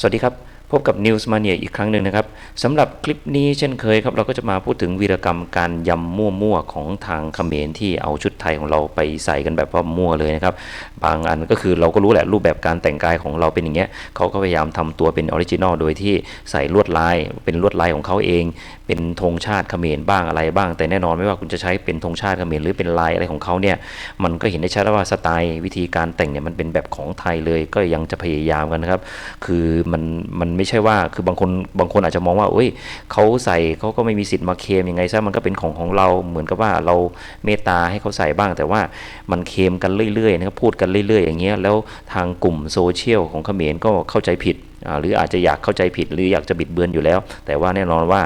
สวัสดีครับ พบกับ News Mania อีกครั้งหนึ่งนะครับสำหรับคลิปนี้เช่นเคยครับ เราก็จะมาพูดถึงวีรกรรมการยำมั่วๆของทางเขมรที่เอาชุดไทยของเราไปใส่กันแบบว่ามั่วเลยนะครับ บางอันก็คือเราก็รู้แหละรูปแบบการแต่งกายของเราเป็นอย่างเงี้ยเขาก็พยายามทำตัวเป็นออริจินอลโดยที่ใส่ลวดลายเป็นลวดลายของเขาเอง เป็นธงชาติเขมรบ้างอะไรบ้าง แต่แน่นอนไม่ว่าคุณจะใช้เป็นธงชาติเขมรหรือเป็นลายอะไรของเขาเนี่ยมันก็เห็นได้ชัดว่าสไตล์วิธีการแต่งเนี่ยมันเป็นแบบของไทยเลยก็ยังจะพยายามกันนะครับคือมันมันไม่ใช่ว่าคือบางคนบางคนอาจจะมองว่าเอ้ยเขาใส่เขาก็ไม่มีสิทธิ์มาเคมยังไงซะมันก็เป็นของของเราเหมือนกับว่าเราเมตตาให้เขาใส่บ้าง แต่ว่ามันเคมกันเรื่อยๆนะครับพูดกันเรื่อย ๆ อย่างเงี้ยแล้วทางกลุ่มโซเชียลของเขมรก็เข้าใจผิด หรืออาจจะอยากเข้าใจผิดหรืออยากจะบิดเบือนอยู่แล้ว แต่ว่าแน่นอนว่า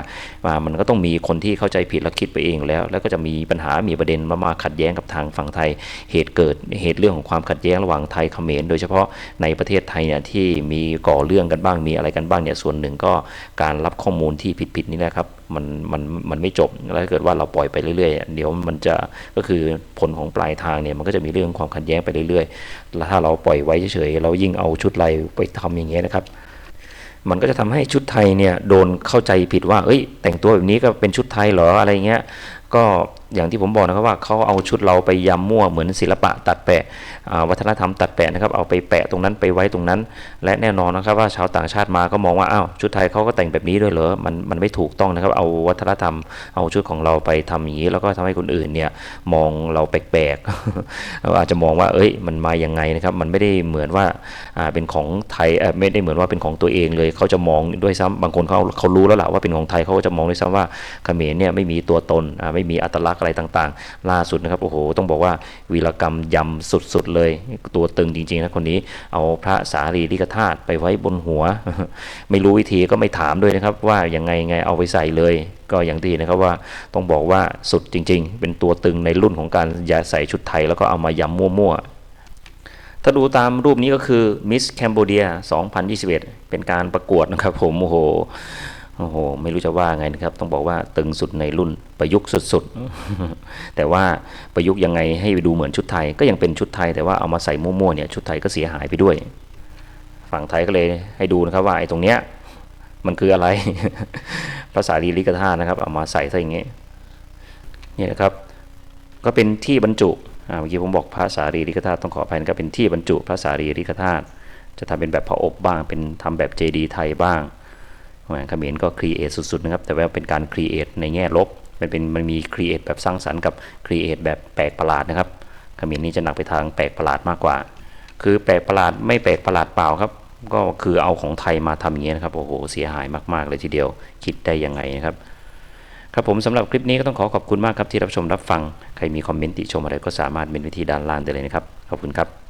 มันก็ต้องมีคนที่เข้าใจผิดและคิดไปเองแล้ว แล้วก็จะมีปัญหามีประเด็นมามาขัดแย้งกับทางฝั่งไทย เหตุเกิดเหตุเรื่องของความขัดแย้งระหว่างไทยเขมรโดยเฉพาะในประเทศไทยเนี่ยที่มีก่อเรื่องกันบ้างมีอะไรกันบ้างเนี่ยส่วนหนึ่งก็การรับข้อมูลที่ผิดๆนี่แหละครับมันมันมันไม่จบแล้วถ้าเกิดว่าเราปล่อยไปเรื่อยๆ เดี๋ยวมันจะก็คือผลของปลายทางเนี่ยมันก็จะมีเรื่องความขัดแย้งไปเรื่อยๆ แล้วถ้าเราปล่อยไว้เฉยๆ เรายิ่งเอาชุดลายไปทำอย่างเงี้ยนะครับ มันก็จะทำให้ชุดไทยเนี่ยโดนเข้าใจผิดว่า เอ้ย แต่งตัวแบบนี้ก็เป็นชุดไทยเหรออะไรเงี้ย ก็ อย่างที่ผมบอกนะครับว่าเขาเอาชุดเราไปยำมั่วเหมือนศิลปะตัดแปะวัฒนธรรมตัดแปะนะครับเอาไปแปะตรงนั้นไปไว้ตรงนั้น และแน่นอนนะครับว่าชาวต่างชาติมาก็มองว่าอ้าวชุดไทยเขาก็แต่งแบบนี้ด้วยเหรอมันมันไม่ถูกต้องนะครับเอาวัฒนธรรมเอาชุดของเราไปทำอย่างนี้ แล้วก็ทำให้คนอื่นเนี่ยมองเราแปลกๆเราอาจจะมองว่าเอ้ยมันมายังไงนะครับมันไม่ได้เหมือนว่าเป็นของไทยไม่ได้เหมือนว่าเป็นของตัวเองเลยเขาจะมองด้วยซ้ำบางคนเขาเขารู้แล้วล่ะว่าเป็นของไทยเขาก็จะมองด้วยซ้ำว่าเขมรเนี่ยไม่มีตัวตนไม่มีอัตลักษณอะไรต่างๆ ล่าสุดนะครับโอ้โหต้องบอกว่าวีรกรรมยำสุดๆเลย ตัวตึงจริงๆนะคนนี้เอาพระสารีริกธาตุไปไว้บนหัว ไม่รู้วิธีก็ไม่ถามด้วยนะครับ ว่าอยังไงไงเอาไปใส่เลยก็อย่างที่นะครับว่าต้องบอกว่าสุดจริง ๆ เป็นตัวตึงในรุ่นของการยาใส่ชุดไทยแล้วก็เอามายำมั่วๆถ้าดูตามรูปนี้ก็คือ Miss Cambodia 2021 เป็นการประกวดนะครับผม โอ้โห โอ้โห ไม่รู้จะว่าไงนะครับ ต้องบอกว่าตึงสุดในรุ่นประยุกต์สุดๆ แต่ว่าประยุกต์ยังไงให้ดูเหมือนชุดไทย ก็ยังเป็นชุดไทย แต่ว่าเอามาใส่มั่วๆเนี่ยชุดไทยก็เสียหายไปด้วย ฝั่งไทยก็เลยให้ดูนะครับว่าไอ้ตรงเนี้ยมันคืออะไร ภาษาลีลิกธาตุนะครับ เอามาใส่ซะอย่างงี้นี่นะครับ ก็เป็นที่บรรจุอ่าเมื่อกี้ผมบอกพระสารีริกธาตุต้องขออภัยนะครับเป็นที่บรรจุพระสารีริกธาตุจะทำเป็นแบบพระอบบ้าง เป็นทำแบบเจดีย์ไทยบ้างแหม เขมรก็ครีเอทสุดๆนะครับแต่ว่าเป็นการครีเอทในแง่ลบมันเป็นมันมีครีเอทแบบสร้างสรรค์กับครีเอทแบบแปลกประหลาดนะครับเขมรนี่จะหนักไปทางแปลกประหลาดมากกว่า คือแปลกประหลาดไม่แปลกประหลาดเปล่าครับ ก็คือเอาของไทยมาทำอย่างนี้ยนะครับโอ้โหเสียหายมากๆเลยทีเดียวคิดได้ยังไงนะครับครับผมสำหรับคลิปนี้ก็ต้องขอขอบคุณมากครับที่รับชมรับฟัง ใครมีคอมเมนต์ติชมอะไรก็สามารถเป็นวิธีด้านล่างได้เลยนะครับ ขอบคุณครับ